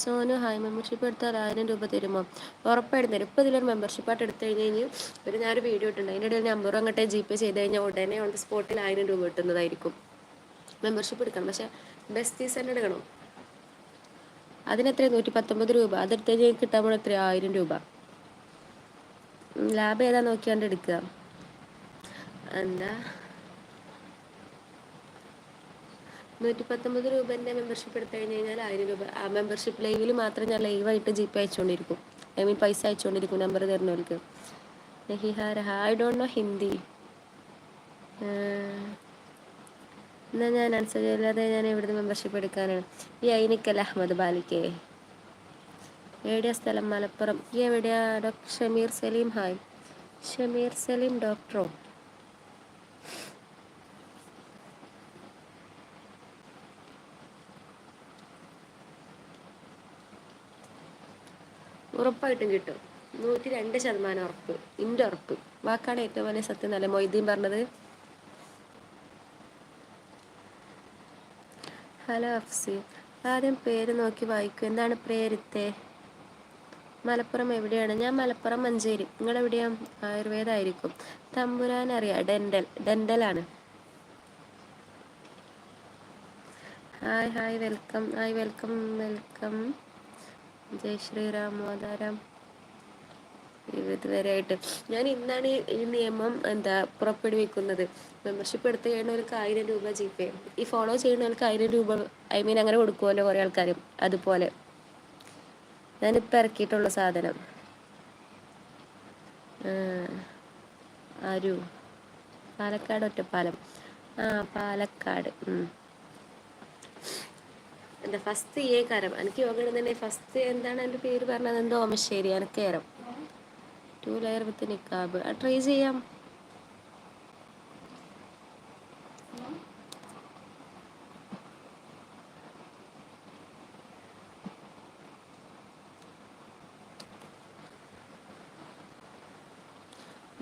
Sonu hi membership എടുത്താൽ ആയിരം രൂപ തരുമോ? ഉറപ്പായിട്ടും തരും. ഇപ്പോൾ ഇതിലൊരു മെമ്പർഷിപ്പ് ആയിട്ട് എടുത്തു കഴിഞ്ഞ് കഴിഞ്ഞ് ഒരു ഞാനൊരു വീഡിയോ ഇട്ടുണ്ട് അതിന്റെ ഇടയിൽ നമ്പർ അങ്ങോട്ടേ ജി പേ ചെയ്ത് കഴിഞ്ഞാൽ ഉടനെ ഓൺ ദ സ്പോട്ടിൽ ആയിരം രൂപ കിട്ടുന്നതായിരിക്കും. മെമ്പർഷിപ്പ് എടുക്കണം. പക്ഷേ ബെസ്റ്റ് തന്നെ എടുക്കണം? അതിനെത്ര നൂറ്റി പത്തൊമ്പത് രൂപ. അതെടുത്ത് കഴിഞ്ഞാൽ കിട്ടാൻ എത്ര ആയിരം രൂപ. ലാബ് ഏതാ നോക്കിയാണ്ട് എടുക്കുക? എന്താ? നൂറ്റി പത്തൊമ്പത് രൂപേന്റെ മെമ്പർഷിപ്പ് എടുത്തു കഴിഞ്ഞ് കഴിഞ്ഞാൽ ആയിരം രൂപ. ആ മെമ്പർഷിപ്പ് ലൈവിൽ മാത്രം ഞാൻ ലൈവായിട്ട് ജി പേ അയച്ചുകൊണ്ടിരിക്കും. ഐ മീൻ പൈസ അയച്ചുകൊണ്ടിരിക്കും നമ്പർ തരുന്നവർക്ക്. ഐ ഡോണ്ട് നോ ഹിന്ദി എന്നാൽ ഞാൻ ആൻസർ ചെയ്യാതെ ഞാൻ ഇവിടുന്ന് മെമ്പർഷിപ്പ് എടുക്കാനാണ്. ഈ ഐനിക്കൽ അഹമ്മദ് ബാലിക്കേ? എവിടെയാ സ്ഥലം? മലപ്പുറം. ഈ എവിടെയാ? Doctor Shameer Saleem hi. Shameer Saleem ഡോക്ടറോ? ഉറപ്പായിട്ടും കിട്ടും. നൂറ്റി രണ്ട് ശതമാനം ഉറപ്പ്. ഇന്റെ ഉറപ്പ്. വാക്കാണ് ഏറ്റവും വലിയ സത്യം നല്ല മൊയ്തീൻ പറഞ്ഞത്? ഹലോ അഫ്സി. ആദ്യം പേര് നോക്കി വായിക്കും. എന്താണ് പ്രേരിത്തെ? മലപ്പുറം എവിടെയാണ്? ഞാൻ മലപ്പുറം മഞ്ചേരി. നിങ്ങൾ എവിടെയാ ആയുർവേദമായിരിക്കും തമ്പുരാൻ അറിയാം. Dental. ഡെന്റലാണ് hi hi welcome. Hi welcome welcome. Jai Shriram മോദാരാം ഇതുവരെയായിട്ട്. ഞാൻ ഇന്നാണ് ഈ നിയമം എന്താ പുറപ്പെടുവിക്കുന്നത്. മെമ്പർഷിപ്പ് എടുത്തു കഴിയുന്നവർക്ക് ആയിരം രൂപ ജി പേ ഈ ഫോളോ ചെയ്യുന്നവർക്ക് ആയിരം രൂപ ഐ മീൻ അങ്ങനെ കൊടുക്കുമല്ലോ കുറേ ആൾക്കാരും അതുപോലെ. ഞാനിപ്പോൾ ഇറക്കിയിട്ടുള്ള സാധനം. ആരു പാലക്കാട് ഒറ്റപ്പാലം. ആ പാലക്കാട്. എന്റെ ഫസ്റ്റ് ഏ കരം? എനിക്ക് യോഗ തന്നെ ഫസ്റ്റ് എന്താണ് എന്റെ പേര് പറഞ്ഞത്? എന്തോ ഓമശ്ശേരി എനിക്കേരം ടു ലെയർ വിത്ത് നിക്കാബ് ട്രൈ ചെയ്യാം.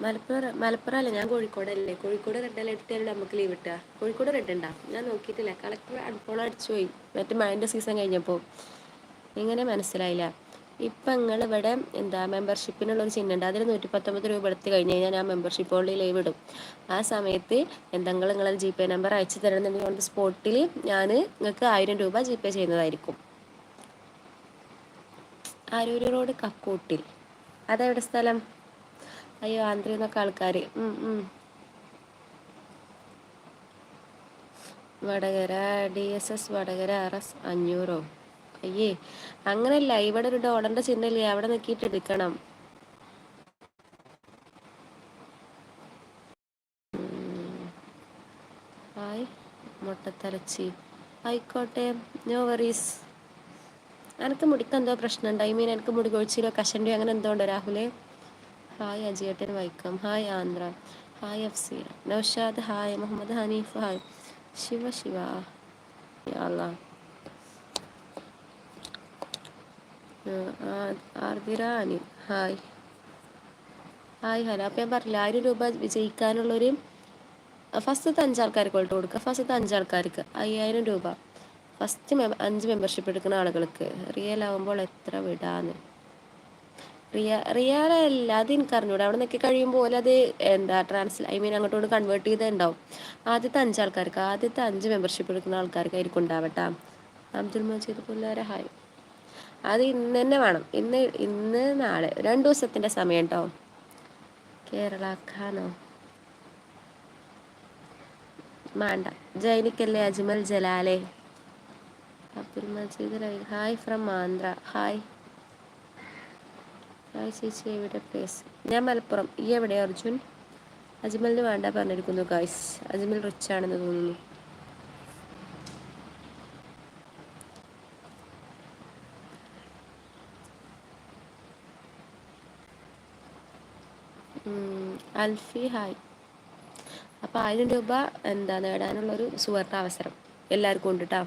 മലപ്പുറം മലപ്പുറം അല്ല ഞാൻ കോഴിക്കോടല്ലേ? കോഴിക്കോട് റെഡ് അലർട്ട് നമുക്ക് ലീവ് കിട്ടുക കോഴിക്കോട് റെഡ് ഉണ്ടാ ഞാൻ നോക്കിയിട്ടില്ല. കളക്ടർ അടുപ്പോളം അടിച്ചു പോയി. മറ്റേ മഴന്റെ സീസൺ കഴിഞ്ഞപ്പോൾ ഇങ്ങനെ മനസ്സിലായില്ല. ഇപ്പം നിങ്ങൾ ഇവിടെ എന്താ മെമ്പർഷിപ്പിനുള്ള മെമ്പർഷിപ്പിനുള്ളൊരു ചിഹ്നമുണ്ട് അതിൽ നൂറ്റി പത്തൊമ്പത് രൂപ എടുത്ത് കഴിഞ്ഞ് കഴിഞ്ഞാൽ ഞാൻ മെമ്പർഷിപ്പ് ഓൺലി ലൈവ് ഇടും. ആ സമയത്ത് എന്തെങ്കിലും നിങ്ങൾ ജി പേ നമ്പർ അയച്ചു തരണമെന്നുണ്ടെങ്കിൽ സ്പോട്ടിൽ ഞാൻ നിങ്ങൾക്ക് ആയിരം രൂപ ജി പേ ചെയ്യുന്നതായിരിക്കും. ആരൂര് റോഡ് കക്കൂട്ടിൽ. അതെവിടെ സ്ഥലം? അയ്യോ ആന്ധ്രയിൽ നിന്നൊക്കെ ആൾക്കാർ Vatakara D S S Vatakara R S അഞ്ഞൂറോ? അയ്യേ അങ്ങനല്ല. ഇവിടെ ഒരു ഡോളറിന്റെ ചിഹ്നമില്ലേ അവിടെ നോക്കിയിട്ട് എടുക്കണം. മുട്ടത്തലച്ചി. ആയിക്കോട്ടെ നോ വറീസ് എനിക്ക് മുടിക്ക് എന്തോ പ്രശ്നമുണ്ട്? ഐ മീൻ എനിക്ക് മുടി കൊഴിച്ചിലോ കഷണ്ടിയോ അങ്ങനെ എന്തോ ഉണ്ടോ രാഹുലേ? Hi അജിയേട്ടൻ Vaikom. Hi Andhra. Hi Afseer Noushad hi. Muhammad Haneef hi. Shiva Shiva. Anil. Hi. Hi hello. അപ്പം ഞാൻ പറഞ്ഞില്ല ആയിരം രൂപ വിജയിക്കാനുള്ളൊരു ഫസ്റ്റത്തെ അഞ്ചാൾക്കാർക്ക് കൊണ്ടു കൊടുക്കുക. ഫസ്റ്റത്തെ അഞ്ചാൾക്കാർക്ക് അയ്യായിരം രൂപ. ഫസ്റ്റ് അഞ്ച് മെമ്പർഷിപ്പ് എടുക്കുന്ന ആളുകൾക്ക്. റിയൽ ആവുമ്പോൾ എത്ര വിടാന്ന്. റിയ റിയാലല്ല അത് എനിക്ക് അറിഞ്ഞൂടെ. അവിടെ നിൽക്കി കഴിയുമ്പോൾ അത് എന്താ ട്രാൻസ് ഐ മീൻ അങ്ങോട്ടോട് കൺവേർട്ട് ചെയ്തുണ്ടാവും ആദ്യത്തെ അഞ്ച് ആൾക്കാർക്ക് ആദ്യത്തെ അഞ്ച് മെമ്പർഷിപ്പ് എടുക്കുന്ന ആൾക്കാർക്കായിരിക്കും ഉണ്ടാവട്ടെ. അബ്ദുൽ മജീദ് പുല്ലാരെ ഹായ്. അത് ഇന്ന് തന്നെ വേണം. ഇന്ന് ഇന്ന് നാളെ രണ്ട് ദിവസത്തിന്റെ സമയം കേട്ടോ കേരള ഖാനോ? മാണ്ട. ജൈനിക്കല്ലേ Ajmal ജലാലേ? Abdul Majeed hi from Andhra. Hi. Hi ചേച്ചി എവിടെ പ്ലേസ് ഞാൻ മലപ്പുറം. ഈ എവിടെ അർജുൻ? അജ്മലിന് വേണ്ട പറഞ്ഞിരിക്കുന്നു ഗായ്സ് അജ്മൽ റിച്ച് ആണെന്ന് തോന്നുന്നു. അൽഫി ഹായ് അപ്പോൾ ആയിരം രൂപ എന്താ നേടാനുള്ളൊരു സുവർണ അവസരം. എല്ലാവർക്കും ഉണ്ട് കേട്ടോ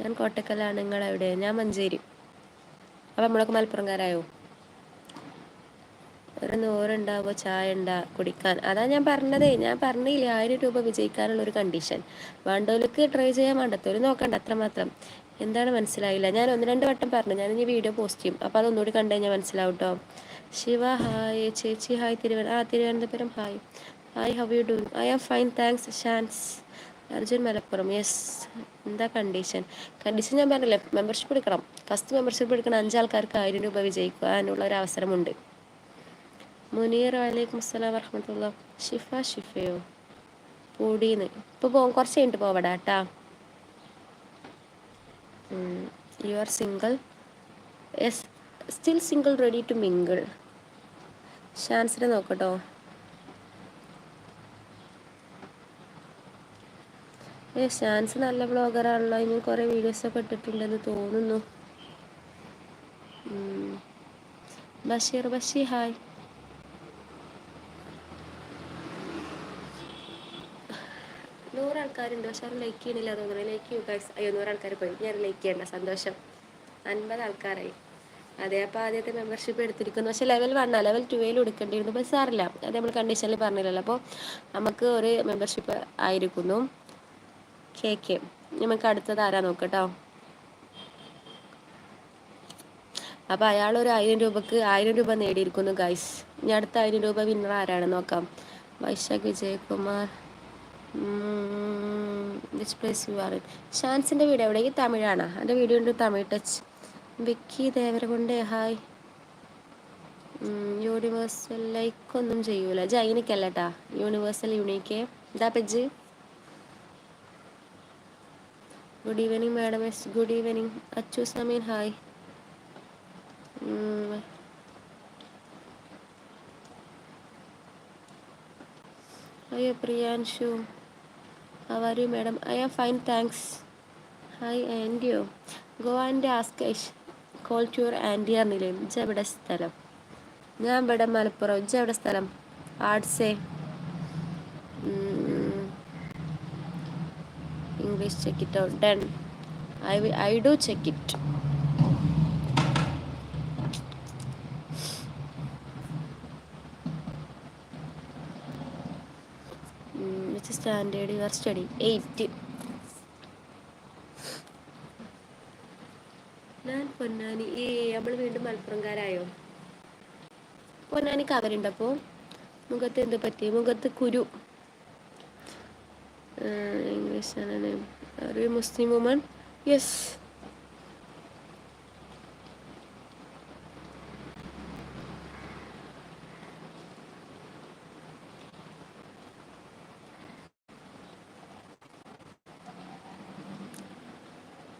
ഞാൻ കോട്ടക്കലാണ് നിങ്ങൾ എവിടെ ഞാൻ മഞ്ചേരി. അപ്പോൾ നമ്മളൊക്കെ മലപ്പുറംകാരായോ? ഒരു നൂറുണ്ടാവുമ്പോൾ ചായ ഉണ്ടാ കുടിക്കാൻ. അതാ ഞാൻ പറഞ്ഞതേ ഞാൻ പറഞ്ഞില്ല ആയിരം രൂപ വിജയിക്കാനുള്ള ഒരു കണ്ടീഷൻ വേണ്ടവർക്ക് ട്രൈ ചെയ്യാൻ ഒരു നോക്കണ്ട അത്രമാത്രം. എന്താണ് മനസ്സിലായില്ല? ഞാൻ ഒന്ന് രണ്ട് വട്ടം പറഞ്ഞു ഞാൻ ഇനി വീഡിയോ പോസ്റ്റ് ചെയ്യും. അപ്പോൾ അതൊന്നുകൂടി കണ്ടു കഴിഞ്ഞാൽ മനസ്സിലാവും കേട്ടോ ശിവ ഹായ് ചേച്ചി ഹായ് തിരുവന ആ Thiruvananthapuram hi. Hi how you do I am fine thanks Shans Arjun Malappuram yes എന്താ കണ്ടീഷൻ കണ്ടീഷൻ ഞാൻ പറഞ്ഞില്ലേ മെമ്പർഷിപ്പ് എടുക്കണം. ഫസ്റ്റ് മെമ്പർഷിപ്പ് എടുക്കണം അഞ്ചാൾക്കാർക്ക് ആയിരം രൂപ വിജയിക്കാനുള്ള ഒരു അവസരമുണ്ട്. മുനീർ വലൈക്കും അസ്സലാം വർഹമത്തുള്ള ഷിഫ ഷിഫയോ? പൊടീന്ന്. ഇപ്പോൾ പോകും കുറച്ച് കഴിഞ്ഞിട്ട് പോവടാ കേട്ടാ you are single yes still single ready to mingle ഷാൻസിനെ നോക്കട്ടോ. ഏ ഷാൻസ് നല്ല ബ്ലോഗറാണല്ലോ ഇനി കുറേ വീഡിയോസൊക്കെ ഇട്ടിട്ടുണ്ടെന്ന് തോന്നുന്നു. ബഷീർ ബഷി ഹായ് നൂറ് ആൾക്കാരുണ്ട് പക്ഷെ അവർ ലൈക്ക് ചെയ്യണില്ല തോന്നുന്നു. ലൈക്ക് ചെയ്യൂ ഗൈസ് അയ്യോ നൂറ് ആൾക്കാർ പോയി. ഞാൻ ലൈക്ക് ചെയ്യണ്ട. സന്തോഷം. അൻപത് ആൾക്കാരായി. അതെ അപ്പോൾ ആദ്യത്തെ മെമ്പർഷിപ്പ് എടുത്തിരിക്കുന്നു. പക്ഷേ ലെവൽ വണ്ണ ലെവൽ ടുവേൽ എടുക്കേണ്ടിയിരുന്നു. പക്ഷേ സാറില്ല അത് നമ്മൾ കണ്ടീഷനിൽ പറഞ്ഞില്ലല്ലോ. അപ്പോൾ നമുക്ക് ഒരു മെമ്പർഷിപ്പ് ആയിരിക്കുന്നു. കെ കെ നമുക്ക് അടുത്തത് ആരാ നോക്കട്ടോ? അപ്പോൾ അയാൾ ഒരു ആയിരം രൂപക്ക് ആയിരം രൂപ നേടിയിരിക്കുന്നു ഗൈസ് ഇനി അടുത്ത ആയിരം രൂപ വിന്നർ ആരാണെന്ന് നോക്കാം. Vaisakh Vijayakumar. Which place you are ഷാൻസിന്റെ video എവിടെ? ഈ തമിഴാണ്? എന്റെ വീഡിയോ ഉണ്ട് Tamil touch Vicky Deverakonda hi universal like ഒന്നും ചെയ്യൂല. ജൈനിക്കല്ലട്ടാ യൂണിവേഴ്സൽ യൂണിക്ക് ഇതാ page good evening madam yes good evening Achu Sameen hi അയ്യോ Priyanshu. How madam I am fine thanks hi ആന്റിയോ go and ask call to your aunty അറിഞ്ഞില്ലേ ഇജ് എവിടെ സ്ഥലം? ഞാൻ ഇവിടെ മലപ്പുറം. ഇജ് എവിടെ സ്ഥലം? ആർട്സേ? English check it out done I I do check it which standard you are study. Eight. ഞാൻ പൊന്നാനി. ഏ നമ്മൾ വീണ്ടും മലപ്പുറംകാരായോ? പൊന്നാനി കവരുണ്ടപ്പോൾ മുഖത്ത് എന്ത് പറ്റി? മുഖത്ത് കുരു. ഇംഗ്ലീഷ് ആണ്. ഒരു മുസ്ലിം വുമൺ യെസ്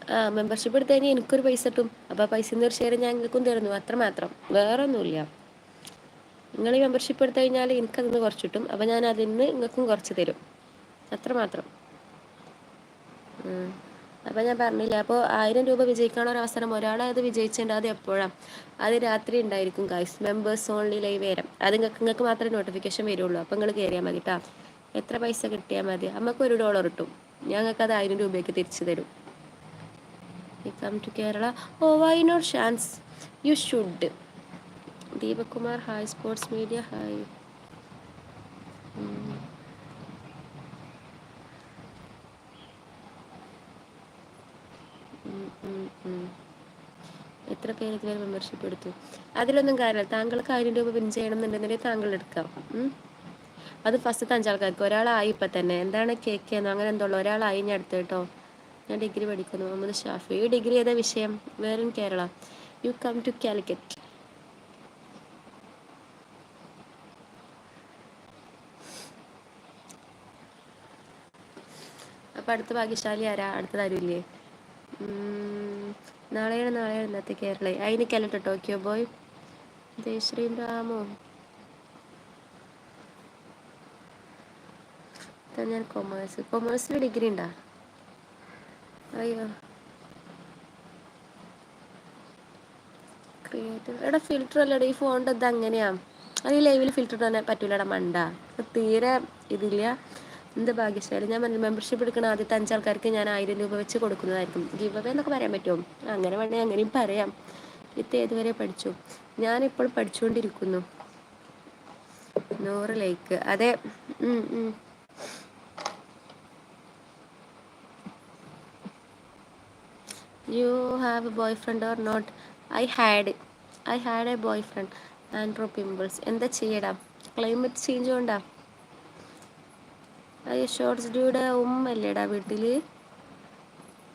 ആ മെമ്പർഷിപ്പ് എടുത്തു കഴിഞ്ഞാൽ എനിക്കൊരു പൈസ കിട്ടും. അപ്പോൾ പൈസ ഒരു ഷെയർ ഞാൻ നിങ്ങൾക്കും തരുന്നു. അത്രമാത്രം വേറെ ഒന്നുമില്ല നിങ്ങൾ ഈ മെമ്പർഷിപ്പ് എടുത്തു കഴിഞ്ഞാൽ എനിക്കതിന്ന് കുറച്ച് കിട്ടും. അപ്പോൾ ഞാൻ അതിന് നിങ്ങൾക്കും കുറച്ച് തരും. അത്രമാത്രം മാത്രം. അപ്പോൾ ഞാൻ പറഞ്ഞില്ല അപ്പോൾ ആയിരം രൂപ വിജയിക്കാനുള്ള ഒരു അവസരം ഒരാളത് വിജയിച്ചിട്ടുണ്ട് അത് എപ്പോഴാണ് അത് രാത്രി ഉണ്ടായിരിക്കും ഗൈസ് മെമ്പേഴ്സ് ഓൺലി ലൈവ് വരാം അത് നിങ്ങൾക്ക് നിങ്ങൾക്ക് മാത്രമേ നോട്ടിഫിക്കേഷൻ വരുള്ളൂ. അപ്പോൾ നിങ്ങൾ കയറിയാൽ മതി കേട്ടോ എത്ര പൈസ കിട്ടിയാൽ മതി. നമുക്ക് ഒരു ഡോളർ കിട്ടും. അത് ആയിരം രൂപയ്ക്ക് തിരിച്ചു തരും. Come to Kerala oh why not Shans you should Deepakumar hi sports media hi എത്ര പേര് ഇതുവരെ മെമ്പർഷിപ്പ് എടുത്തു? അതിലൊന്നും കാര്യമില്ല. താങ്കൾക്ക് ആയിരം രൂപ വിൻ ചെയ്യണമെന്നുണ്ടെങ്കിൽ താങ്കൾ എടുക്കാം. അത് ഫസ്റ്റ് അഞ്ചാൾക്കാർക്ക്. ഒരാളായി ഇപ്പം തന്നെ എന്താണ് കേക്ക് എന്നോ അങ്ങനെ എന്തോ ഒരാളായി ഞാൻ എടുത്തു കേട്ടോ. ഞാൻ ഡിഗ്രി പഠിക്കുന്നു. മുഹമ്മദ് ഷാഫി ഈ ഡിഗ്രി ഏതാ വിഷയം? Where in Kerala. You come to Calicut അപ്പം അടുത്ത ഭാഗ്യശാലി ആരാ? അടുത്തതാരുമില്ലേ നാളെയാണ് നാളെയാണ് ഇന്നത്തെ കേരള. അതിനൊക്കെയല്ലോ ടോക്കിയോ ബോയ്? ജയശ്രീം രാമോ ഞാൻ കൊമേഴ്സ് കൊമേഴ്സിൽ ഡിഗ്രി ഉണ്ടാ അയ്യോ എടാ ഫിൽറ്റർ അല്ലടാ ഈ ഫോണിന്റെ ഇത് അങ്ങനെയാ. അത് ഈ ലൈവിൽ ഫിൽറ്റർ തന്നെ പറ്റൂലടാ മണ്ട. തീരെ ഇതില്ല. എന്ത് ഭാഗ്യശാലി. ഞാൻ മെമ്പർഷിപ്പ് എടുക്കുന്ന ആദ്യത്തെ അഞ്ചാൾക്കാർക്ക് ഞാൻ ആയിരം രൂപ വെച്ച് കൊടുക്കുന്നതായിരിക്കും. ഗീവ് അവേ എന്നൊക്കെ പറയാൻ പറ്റുമോ? അങ്ങനെ വേണമെങ്കിൽ അങ്ങനെയും പറയാം. ഇത് ഏതുവരെ പഠിച്ചു? ഇപ്പോൾ പഠിച്ചുകൊണ്ടിരിക്കുന്നു നൂറ് ലൈക്ക് അതെ you have a boyfriend or not I had I had a boyfriend Andro pimples എന്താ ചെയ്യടാ? ക്ലൈമറ്റ് ചേഞ്ച് കൊണ്ടാ? അയ്യോ ഷോർട്സ് ഡ്യൂടെ ഉമ്മ അല്ലേടാ വീട്ടിൽ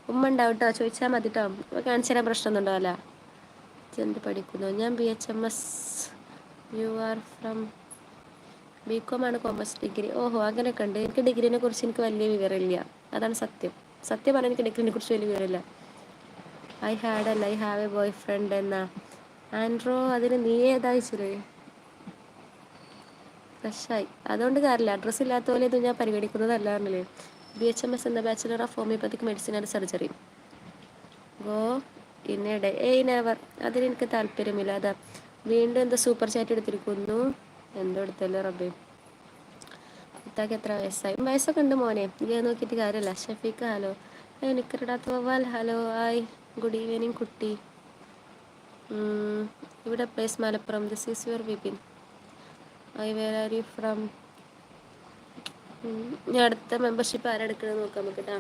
ഉമ്മ ഉണ്ടാവും കേട്ടോ ചോദിച്ചാൽ മതി കേട്ടോ കാണിച്ചു തരാൻ പ്രശ്നമൊന്നും ഉണ്ടാവില്ല എന്ത് പഠിക്കുന്നു? ഞാൻ B H M S you are from B com ആണ് കോമേഴ്സ് ഡിഗ്രി ഓഹോ അങ്ങനെയൊക്കെ ഉണ്ട്. എനിക്ക് ഡിഗ്രീനെ കുറിച്ച് എനിക്ക് വലിയ വിവരമില്ല. അതാണ് സത്യം. സത്യമാണ് എനിക്ക് ഡിഗ്രീനെ കുറിച്ച് വലിയ വിവരമില്ല. ഐ ഹാഡ് അല്ല I have a boyfriend എന്നാ ആൻഡ്രോ അതിന് നീ ഏതായിച്ചത് ഫ്രഷായി അതുകൊണ്ട് കാര്യമില്ല. അഡ്രസ്സ് ഇല്ലാത്ത പോലെ ഇത് ഞാൻ പരിഗണിക്കുന്നതല്ല പറഞ്ഞില്ലേ? ബി എച്ച് എം എസ് എന്ന bachelor of homeopathic medicine and surgery go ഇന്നയുടെ ഏയ് നെവർ അതിന് എനിക്ക് താല്പര്യമില്ല. അതാ. വീണ്ടും എന്താ സൂപ്പർ ചാറ്റ് എടുത്തിരിക്കുന്നു. എന്തോ എടുത്തല്ലോ റബ്ബേ? ഇത്താക്ക് എത്ര വയസ്സായി? വയസ്സൊക്കെ ഉണ്ട് മോനെ. ഞാൻ നോക്കിയിട്ട് കാര്യമല്ല. ഷഫീഖ് ഹലോ. എനിക്കറിടാത്ത വവ്വാൽ ഹലോ. ഹായ്. ഗുഡ് ഈവനിങ് കുട്ടി. ഇവിടെ place Malappuram. This is your Vipin I where are you from ഞാൻ അടുത്ത മെമ്പർഷിപ്പ് ആരെടുക്കണമെന്ന് നോക്കാം നമുക്ക് കേട്ടോ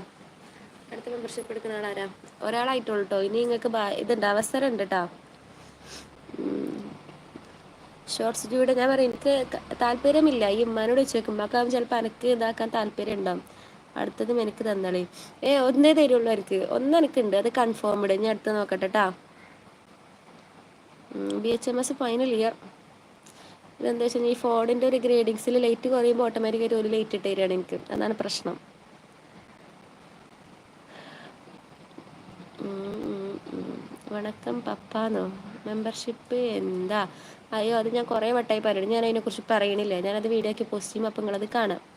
അടുത്ത മെമ്പർഷിപ്പ് എടുക്കുന്ന ആളാരാ ഒരാളായിട്ടുള്ളൂ കേട്ടോ ഇനി നിങ്ങൾക്ക് ഇതുണ്ട്. അവസരം ഉണ്ട് കേട്ടോ ഷോർട്സ് ജൂടെ ഞാൻ പറയും. എനിക്ക് താല്പര്യമില്ല. ഈ ഉമ്മാനോട് ചോദിക്കുമ്പോൾ ചിലപ്പോൾ എനിക്ക് ഇതാക്കാൻ താല്പര്യം ഉണ്ടാവും അടുത്തതും എനിക്ക് തന്നളി. ഏ ഒന്നേ തരുള്ളൂ എനിക്ക്. ഒന്ന് എനിക്കുണ്ട്. അത് കൺഫേംഡ് ഞാൻ അടുത്ത് നോക്കട്ടെ കേട്ടാ B H M S final year ഇതെന്താ വെച്ചാൽ ഈ ഫോണിന്റെ ഒരു ഗ്രേഡിങ്സിൽ ലൈറ്റ് കുറയുമ്പോൾ ഓട്ടോമാറ്റിക്കായിട്ട് ഒരു ലൈറ്റ് ഇട്ട് തരികയാണ് എനിക്ക്. അതാണ് പ്രശ്നം. വണക്കം പപ്പാന്നോ? മെമ്പർഷിപ്പ് എന്താ? അയ്യോ അത് ഞാൻ കുറേ വട്ടായി പറഞ്ഞു ഞാൻ അതിനെക്കുറിച്ച് പറയണില്ല. ഞാനത് വീഡിയോ ആക്കി പോസ്റ്റ് ചെയ്യുമ്പോൾ അപ്പം നിങ്ങളത് കാണാം.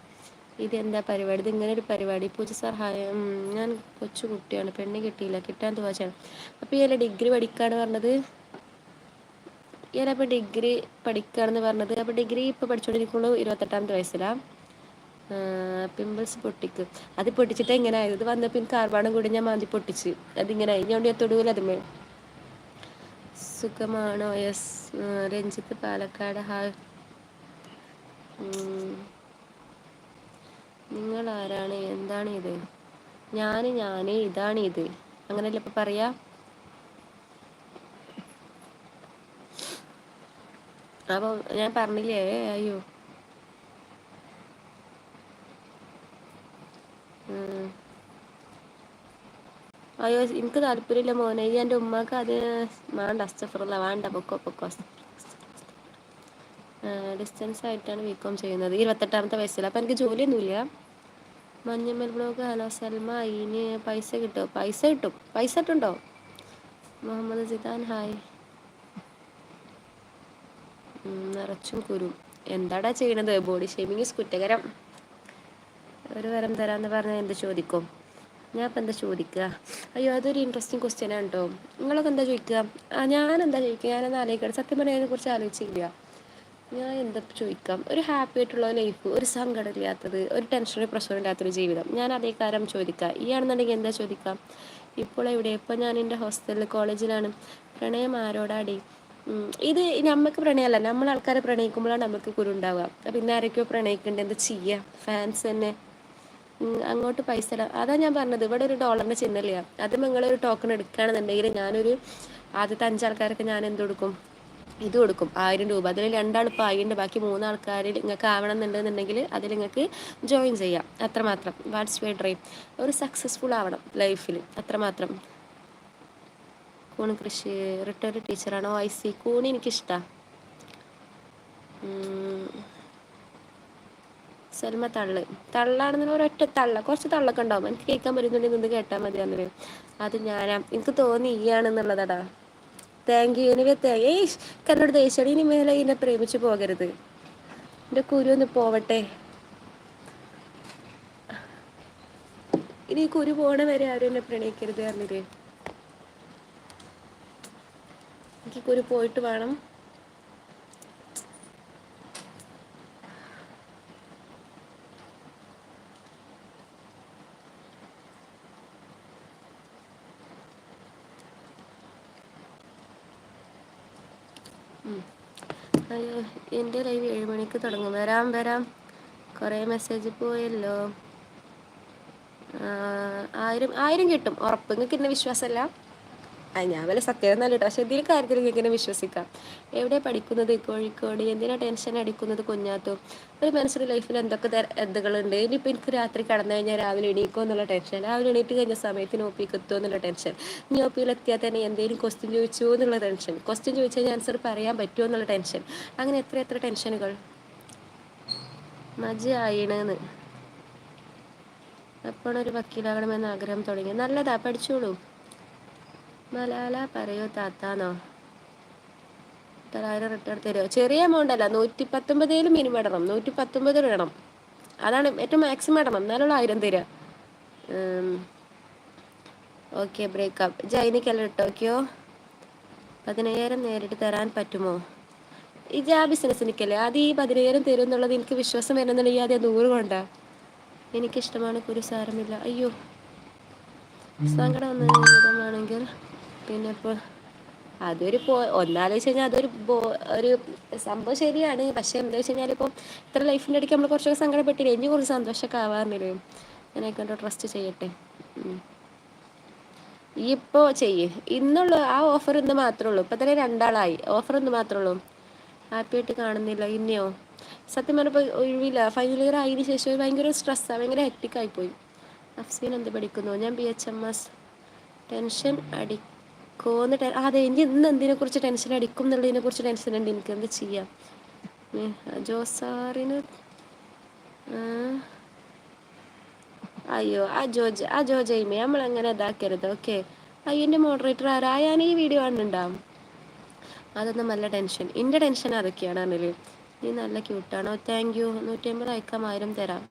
ഇതെന്താ പരിപാടി? ഇത് ഇങ്ങനെ ഒരു പരിപാടി. പൂജ സഹായം. ഞാൻ കൊച്ചു കുട്ടിയാണ്. പെണ്ണ് കിട്ടിയില്ല. കിട്ടാൻ തോച്ചാണ് അപ്പോൾ ഇയാളെ ഡിഗ്രി പഠിക്കാന്ന് പറഞ്ഞത്? ഞാനപ്പോൾ ഡിഗ്രി പഠിക്കുകയാണെന്ന് പറഞ്ഞത്. അപ്പോൾ ഡിഗ്രി ഇപ്പോൾ പഠിച്ചുകൊണ്ടിരിക്കുള്ളൂ ഇരുപത്തെട്ടാമത്തെ വയസ്സിലാണ് പിമ്പിൾസ് പൊട്ടിക്ക്. അത് പൊട്ടിച്ചിട്ട് എങ്ങനെ ആയത്. ഇത് വന്നപ്പോൾ എനിക്ക് കാർബാണം കൂടി ഞാൻ മാന്തി പൊട്ടിച്ച്. അതിങ്ങനെ ആയി. ഞാൻ തൊടുവില്ല അതുമേ സുഖമാണോ? യെസ്. രഞ്ജിത്ത് പാലക്കാട്. ഹാ നിങ്ങൾ എന്താണ് ഇത് ഞാൻ ഞാൻ ഇതാണ് ഇത് അങ്ങനെയല്ല ഇപ്പം പറയാ? അപ്പോൾ ഞാൻ പറഞ്ഞില്ലേ? അയ്യോ. അയ്യോ എനിക്ക് താല്പര്യമില്ല മോനെ. ഈ ഉമ്മക്ക് അത് വേണ്ട അസ്റ്റഫറുള്ള വേണ്ട. പൊക്കോ പൊക്കോ. ഡിസ്റ്റൻസ് ആയിട്ടാണ് ബി കോം ചെയ്യുന്നത്. ഇരുപത്തെട്ടാമത്തെ വയസ്സിൽ അപ്പം എനിക്ക് ജോലിയൊന്നുമില്ല. മഞ്ഞമ്മൽ ബ്ലോഗ് ഹലോ സൽമ ഇനി പൈസ കിട്ടുമോ പൈസ കിട്ടും. പൈസ ഇട്ടുണ്ടോ മുഹമ്മദ് ജിദാൻ ഹായ്. നിറച്ചും കുരു. എന്താടാ ചെയ്യണത്? ബോഡി ഷേമിങ് കുറ്റകരം. ഒരു വരം തരാമെന്ന് പറഞ്ഞാൽ എന്ത് ചോദിക്കും? ഞാൻ ഇപ്പം എന്താ ചോദിക്കുക അയ്യോ അതൊരു ഇൻട്രസ്റ്റിംഗ് ക്വസ്റ്റ്യൻ ആണ് കേട്ടോ നിങ്ങളൊക്കെ എന്താ ചോദിക്കുക ഞാൻ എന്താ ചോദിക്കുക ഞാനെന്താ ആലോചിക്കണം സത്യം പറഞ്ഞാൽ അതിനെക്കുറിച്ച് ആലോചിച്ചില്ല. ഞാൻ എന്താ ചോദിക്കാം? ഒരു ഹാപ്പി ആയിട്ടുള്ള ലൈഫ് ഒരു സങ്കടം ഇല്ലാത്തത് ഒരു ടെൻഷനും പ്രശ്നം ഇല്ലാത്തൊരു ജീവിതം. ഞാൻ അതേ കാര്യം ചോദിക്കാം. ഈ ആണെന്നുണ്ടെങ്കിൽ എന്താ ചോദിക്കാം? ഇപ്പോൾ എവിടെ? ഇപ്പോൾ ഞാൻ എന്റെ ഹോസ്റ്റലിൽ കോളേജിലാണ് പ്രണയം ആരോടാടി ഇത് നമുക്ക് പ്രണയമല്ല. നമ്മൾ ആൾക്കാരെ പ്രണയിക്കുമ്പോഴാണ് നമുക്ക് കുരുണ്ടാവുക അപ്പം പിന്നെ ആരൊക്കെയോ പ്രണയിക്കേണ്ടത് എന്താ ചെയ്യുക ഫാൻസ് തന്നെ. അങ്ങോട്ട് പൈസ അതാ ഞാൻ പറഞ്ഞത്. ഇവിടെ ഒരു ഡോളറിന്റെ ചിഹ്നമില്ല. അത് നിങ്ങളൊരു ടോക്കൺ എടുക്കുകയാണെന്നുണ്ടെങ്കിൽ ഞാനൊരു ആദ്യത്തെ അഞ്ചാൾക്കാരൊക്കെ ഞാൻ എന്ത് കൊടുക്കും? ഇത് കൊടുക്കും. ആയിരം രൂപ. അതിൽ രണ്ടാൾ ഇപ്പോൾ ആയിണ്ട്. ബാക്കി മൂന്നാൾക്കാരിൽ നിങ്ങൾക്ക് ആവണം എന്നുണ്ടെന്നുണ്ടെങ്കിൽ അതിൽ നിങ്ങൾക്ക് ജോയിൻ ചെയ്യാം. അത്രമാത്രം. വാട്സ് വേ ഡ്രീം ഒരു സക്സസ്ഫുൾ ആവണം ലൈഫിൽ അത്രമാത്രം. കൂൺ കൃഷി. റിട്ടയർഡ് ടീച്ചറാണോ? ഐ സി കൂണി എനിക്കിഷ്ടമാണ് സൽമ തള്ള്. തള്ളാണെന്ന് ഒരൊറ്റ തള്ള. കുറച്ച് തള്ളൊക്കെ ഉണ്ടാവും. എനിക്ക് കേൾക്കാൻ പറ്റുന്നുണ്ടെങ്കിൽ നിന്ന് കേട്ടാൽ മതി അത് ഞാനാ. എനിക്ക് തോന്നി ഈയാണെന്നുള്ളതാടാ താങ്ക് യു എനിവേ താങ്ക് ഏയ് എന്നോട് ദേശടി ഇനി മേലെ എന്നെ പ്രേമിച്ച് പോകരുത്. എന്റെ കുരു ഒന്ന് പോവട്ടെ. ഇനി കുരു പോണ വരെ ആരും എന്നെ പ്രണയിക്കരുത് പറഞ്ഞില്ലേ? എനിക്ക് കുരു പോയിട്ട് വേണം അയ്യോ എന്റെ ലൈവ് ഏഴ് മണിക്ക് തുടങ്ങും. വരാം വരാം. കുറേ മെസ്സേജ് പോയല്ലോ. ആയിരം ആയിരം കിട്ടും. ഉറപ്പ്. നിങ്ങൾക്ക് ഇന്ന വിശ്വാസമല്ല ഞാൻ വല്ല സത്യം പക്ഷെ എന്തെങ്കിലും കാര്യത്തിൽ ഇങ്ങനെ വിശ്വസിക്കാം. എവിടെ പഠിക്കുന്നത്? കോഴിക്കോട്. എന്തിനാ ടെൻഷൻ അടിക്കുന്നത് കുഞ്ഞാത്തു? ഒരു മനസ്സിന് ലൈഫിൽ എന്തൊക്കെ എന്തുകളുണ്ട്? ഇനിയിപ്പോൾ എനിക്ക് രാത്രി കടന്നു കഴിഞ്ഞാൽ രാവിലെ എണീക്കോ എന്നുള്ള ടെൻഷൻ രാവിലെ എണീറ്റ് കഴിഞ്ഞ സമയത്തിന് ഒപ്പിക്ക് എത്തുമോ എന്നുള്ള ടെൻഷൻ ഇനി ഒപ്പിയിൽ എത്തിയാൽ തന്നെ എന്തെങ്കിലും ക്വസ്റ്റ്യൻ ചോദിച്ചോ എന്നുള്ള ടെൻഷൻ ക്വസ്റ്റ്യൻ ചോദിച്ചാൽ ആൻസർ പറയാൻ പറ്റുമോ എന്നുള്ള ടെൻഷൻ അങ്ങനെ എത്ര എത്ര ടെൻഷനുകൾ മജ ആയിണെന്ന് എപ്പോഴൊരു വക്കീലാകണമെന്ന് ആഗ്രഹം തുടങ്ങി. നല്ലതാ പഠിച്ചോളൂ. മലാല പറയോ താത്താന്നോ? തൊള്ളായിരം റിട്ടേൺ തരുമോ ചെറിയ എമൗണ്ട് അല്ല നൂറ്റി പത്തൊമ്പതിൽ മിനിമം ഇടണം. നൂറ്റി പത്തൊമ്പത് ഇടണം. അതാണ് ഏറ്റവും മാക്സിമം ഇടണം. എന്നാലുള്ള ആയിരം തരിക. ഓക്കെ ബ്രേക്കപ്പ് ജൈനിക്കല്ല ഇട്ടോക്കിയോ പതിനയ്യായിരം നേരിട്ട് തരാൻ പറ്റുമോ? ഇത് ആ ബിസിനസ് എനിക്കല്ലേ? അത് ഈ പതിനയ്യായിരം തരും എന്നുള്ളത് എനിക്ക് വിശ്വാസം വരുന്നുണ്ടെങ്കിൽ ആദ്യം നൂറ് കൊണ്ടാ. എനിക്കിഷ്ടമാണ് കുരുസാരമില്ല അയ്യോ. സങ്കടം വിധമാണെങ്കിൽ പിന്നെ ഇപ്പോൾ അതൊരു പോ ഒന്നാലോചിച്ച് കഴിഞ്ഞാൽ അതൊരു ഒരു സംഭവം ശരിയാണ്. പക്ഷെ എന്താ വെച്ച് കഴിഞ്ഞാൽ ഇപ്പം ഇത്ര ലൈഫിന്റെ ഇടയ്ക്ക് നമ്മൾ കുറച്ചൊക്കെ സങ്കടപ്പെട്ടില്ലേ? ഇനി കുറച്ച് സന്തോഷമൊക്കെ ആവാറുണ്ടല്ലോ ഞാനൊക്കെ ട്രസ്റ്റ് ചെയ്യട്ടെ? ഈ ഇപ്പോൾ ചെയ്യ്. ഇന്നുള്ള. ആ ഓഫർ ഇന്ന് മാത്രമേ ഉള്ളൂ. ഇപ്പം തന്നെ രണ്ടാളായി. ഓഫർ ഇന്ന് മാത്രമേ ഉള്ളൂ. ഹാപ്പി ആയിട്ട് കാണുന്നില്ല. ഇന്നെയോ സത്യം പറഞ്ഞപ്പോൾ ഒഴിവില്ല. ഫൈനൽ ഇയർ ആയതിനു ശേഷം ഭയങ്കര സ്ട്രെസ്സാണ് ഭയങ്കര ഹെക്റ്റിക് ആയിപ്പോയി അഫ്സീൻ എന്ത് പഠിക്കുന്നു? ഞാൻ B H M S tension അടിക്കോന്ന് അതെ എനിക്ക് ഇന്ന് എന്തിനെ കുറിച്ച് ടെൻഷൻ അടിക്കും എന്നുള്ളതിനെ കുറിച്ച് ടെൻഷൻ ഉണ്ട്. എനിക്ക് എന്ത് ചെയ്യാം? ജോസാറിന് അയ്യോ ആ ജോജ് ആ ജോജയിമേ നമ്മൾ അങ്ങനെ ഇതാക്കരുത് ഓക്കെ. അയ്യോ മോഡറേറ്റർ ആരാ? ഈ വീഡിയോ കാണുന്നുണ്ടാവും അതൊന്നും നല്ല ടെൻഷൻ എന്റെ ടെൻഷൻ അതൊക്കെയാണ് അതിൽ നീ നല്ല ക്യൂട്ടാണോ താങ്ക് യു നൂറ്റി അമ്പത് അയക്കാം ആയിരം തരാം.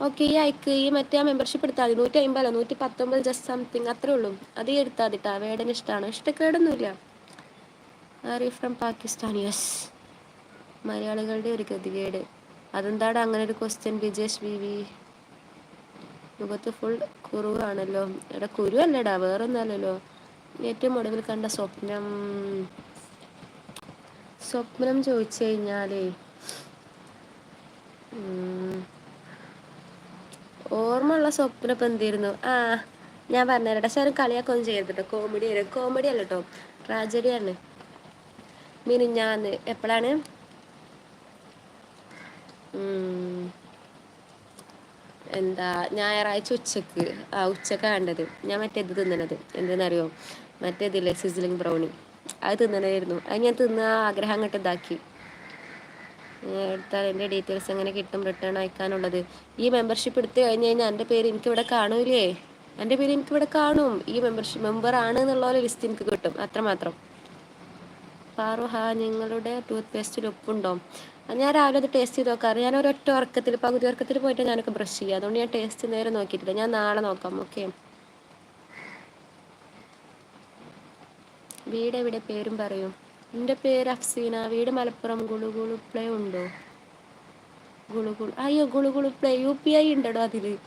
ഓക്കെ ഈ അയക്ക് ഈ മറ്റേ ആ മെമ്പർഷിപ്പ് എടുത്താൽ മതി. നൂറ്റി അമ്പതല്ല നൂറ്റി പത്തൊമ്പത് ജസ്റ്റ് സംതിങ് അത്രേ ഉള്ളൂ. അത് എടുത്താൽ മതിട്ടാ വേടന് ഇഷ്ടമാണ് ഇഷ്ടക്കേടൊന്നുമില്ല ആരി ഫ്രം പാകിസ്ഥാൻ യെസ് മലയാളികളുടെ ഒരു ഗതികേട്. അതെന്താണ് അങ്ങനെ ഒരു ക്വസ്റ്റ്യൻ വിജേഷ് വി വി മുഖത്ത് ഫുൾ കുറുവാണല്ലോ. എടാ കുരു അല്ലടാ. വേറൊന്നല്ലല്ലോ. ഏറ്റവും ഒടുവിൽ കണ്ട സ്വപ്നം. സ്വപ്നം ചോദിച്ചു കഴിഞ്ഞാലേ ഓർമ്മയുള്ള സ്വപ്നം ഇപ്പം എന്തായിരുന്നു ആ ഞാൻ പറഞ്ഞുതരാം പക്ഷെ അത് കളിയാക്കൊന്നും ചെയ്യരുത് കോമഡി ആയിരുന്നു. കോമഡി അല്ല കേട്ടോ. ട്രാജഡിയാണ് മിനിഞ്ഞാന്ന് എപ്പോഴാണ് എന്താ ഞായറാഴ്ച ഉച്ചയ്ക്ക്. ആ ഉച്ചക്ക കണ്ടത്. ഞാൻ മറ്റേത് തിന്നണത്. എന്തെന്നറിയോ? മറ്റേതില്ലേ സിസിലിംഗ് ബ്രൗണി അത് തിന്നണമായിരുന്നു അത് ഞാൻ തിന്ന ആഗ്രഹം അങ്ങോട്ട് ഇതാക്കി. എടുത്താൽ എന്റെ ഡീറ്റെയിൽസ് എങ്ങനെ കിട്ടും റിട്ടേൺ അയക്കാനുള്ളത്. ഈ മെമ്പർഷിപ്പ് എടുത്തു കഴിഞ്ഞ് കഴിഞ്ഞാൽ എന്റെ പേര് എനിക്കിവിടെ കാണൂലേ എന്റെ പേര് എനിക്കിവിടെ കാണും. ഈ മെമ്പർഷിപ്പ് മെമ്പർ ആണ് എന്നുള്ള ഒരു ലിസ്റ്റ് എനിക്ക് കിട്ടും. അത്രമാത്രം പാറു ഹാ നിങ്ങളുടെ ടൂത്ത് പേസ്റ്റിൽ ഉപ്പുണ്ടോ? ഞാൻ രാവിലെ അത് ടേസ്റ്റ് ചെയ്ത് നോക്കാറ് ഞാൻ ഒരൊറ്റ ഉറക്കത്തിൽ പകുതി ഉറക്കത്തിൽ പോയിട്ട് ഞാനൊക്കെ ബ്രഷ് ചെയ്യുക അതുകൊണ്ട് ഞാൻ ടേസ്റ്റ് നേരെ നോക്കിയിട്ടില്ല. ഞാൻ നാളെ നോക്കാം ഓക്കെ വീട് എവിടെ? പേരും പറയും. എന്റെ പേര് അഫ്സീന. വീട് മലപ്പുറം. ഗുളുഗുളു പ്ലേ ഉണ്ടോ? ഗുളുഗുളു. അയ്യോ ഗുളുഗുളു പ്ലേ യു പി ഐ ഉണ്ടോ അതിൽ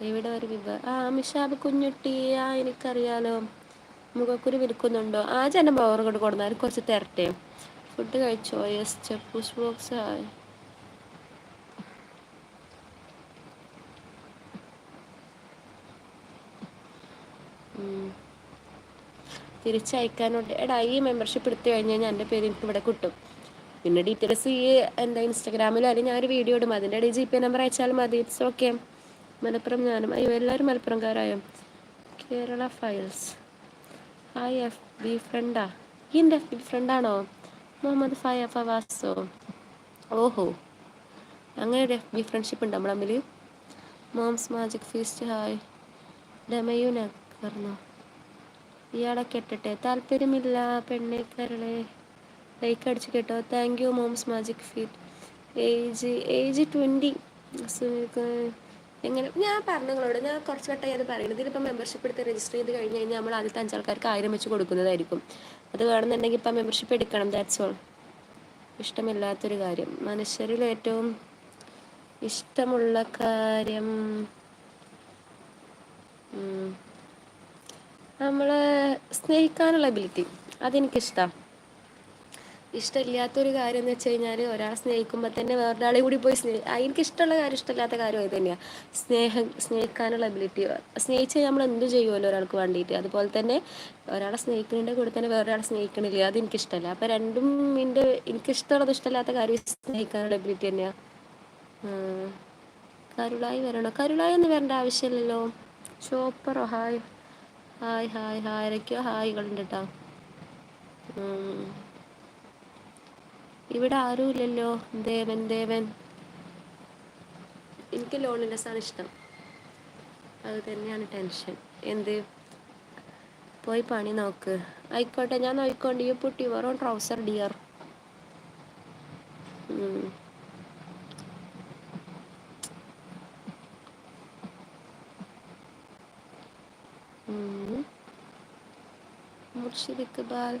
എവിടെ ഒരു വിഭ ആ മിഷാബ് കുഞ്ഞുട്ടി. ആ എനിക്കറിയാലോ. മുഖക്കുരു വിൽക്കുന്നുണ്ടോ? ആ ജനം പവർ കൊണ്ട് കൊടുന്നാൽ കുറച്ച് തരട്ടെ. ഫുഡ് കഴിച്ചോ? യെസ് ചെപ്പൂസ് ബോക്സ് ആയി. തിരിച്ചയക്കാനുണ്ട്. എടാ ഈ മെമ്പർഷിപ്പ് എടുത്തു കഴിഞ്ഞ് കഴിഞ്ഞാൽ എന്റെ പേര് എനിക്ക് ഇവിടെ കിട്ടും. പിന്നെ ഡീറ്റെയിൽസ് ഈ എന്താ ഇൻസ്റ്റാഗ്രാമിലോ അല്ലെങ്കിൽ ഞാനൊരു വീഡിയോ ഇടും. അതിന്റെ ഇടയിൽ ജി പേ നമ്പർ അയച്ചാൽ മതി. ഇറ്റ്സ് ഓക്കെ മലപ്പുറം ഞാനും. അയ്യോ എല്ലാവരും മലപ്പുറംകാരായോ? Kerala files hi F B ഫ്രണ്ടാ ഈ എന്റെ എഫ് ബി ഫ്രണ്ടാണോ മുഹമ്മദ് ഫയ ഫവാസോ? ഓഹോ. അങ്ങനെ ഒരു എഫ് ബി ഫ്രണ്ട്ഷിപ്പ് ഉണ്ട് നമ്മൾ തമ്മിൽ മോംസ് മാജിക് ഫീസ്റ്റ് ഹായ് ഡമയൂന പറഞ്ഞോ ഇയാളെ കെട്ടട്ടെ താല്പര്യമില്ല പെണ്ണെ കരളെ ലൈക്ക് അടിച്ച് കേട്ടോ. Thank you moms magic feast age age twenty എങ്ങനെ? ഞാൻ പറഞ്ഞങ്ങളോട് ഞാൻ കുറച്ച് വട്ടമായി അത് പറയുന്നത് ഇതിലിപ്പോൾ മെമ്പർഷിപ്പ് എടുത്ത് രജിസ്റ്റർ ചെയ്ത് കഴിഞ്ഞ് കഴിഞ്ഞാൽ നമ്മൾ ആദ്യത്തെ അഞ്ചാൾക്കാർക്ക് ആയിരം വെച്ച് കൊടുക്കുന്നതായിരിക്കും. അത് വേണമെന്നുണ്ടെങ്കിൽ ഇപ്പം മെമ്പർഷിപ്പ് എടുക്കണം ദാറ്റ്സ് ഓൾ ഇഷ്ടമില്ലാത്തൊരു കാര്യം. മനുഷ്യരിൽ ഏറ്റവും ഇഷ്ടമുള്ള കാര്യം നമ്മൾ സ്നേഹിക്കാനുള്ള എബിലിറ്റി അതെനിക്കിഷ്ടമാണ് ഇഷ്ടമില്ലാത്തൊരു കാര്യം എന്ന് വെച്ച് കഴിഞ്ഞാൽ ഒരാളെ സ്നേഹിക്കുമ്പോൾ തന്നെ വേറൊരാളെ കൂടി പോയി സ്നേഹി എനിക്ക് ഇഷ്ടമുള്ള കാര്യം ഇഷ്ടമില്ലാത്ത കാര്യം അത് തന്നെയാണ് സ്നേഹം സ്നേഹിക്കാനുള്ള എബിലിറ്റി സ്നേഹിച്ച് നമ്മൾ എന്ത് ചെയ്യുമല്ലോ ഒരാൾക്ക് വേണ്ടിയിട്ട്. അതുപോലെ തന്നെ ഒരാളെ സ്നേഹിക്കുന്നതിന്റെ കൂടെ തന്നെ വേറൊരാളെ സ്നേഹിക്കണില്ല? അത് എനിക്കിഷ്ടമല്ല. അപ്പം രണ്ടും എന്റെ എനിക്കിഷ്ടമുള്ളത് ഇഷ്ടമില്ലാത്ത കാര്യം സ്നേഹിക്കാനുള്ള എബിലിറ്റി തന്നെയാണ് കരുളായി വരണോ? കരുളായി ഒന്നും വരേണ്ട ആവശ്യമില്ലല്ലോ. ഷോപ്പറോ ഹായ്. Hi hi hi. ആരൊക്കെയോ ഹായ്കളുണ്ട് കേട്ടോ ഇവിടെ ആരുമില്ലല്ലോ. ദേവൻ ദേവൻ. എനിക്ക് സാധനം ഇഷ്ടം. അത് തന്നെയാണ് ടെൻഷൻ എന്ത്? പോയി പണി നോക്ക്. ആയിക്കോട്ടെ ഞാൻ നോക്കിക്കൊണ്ട് യു പുട്ടി വെറും ട്രൗസർ ഡിയർ മുർഷിദ് ഇക്ബാൽ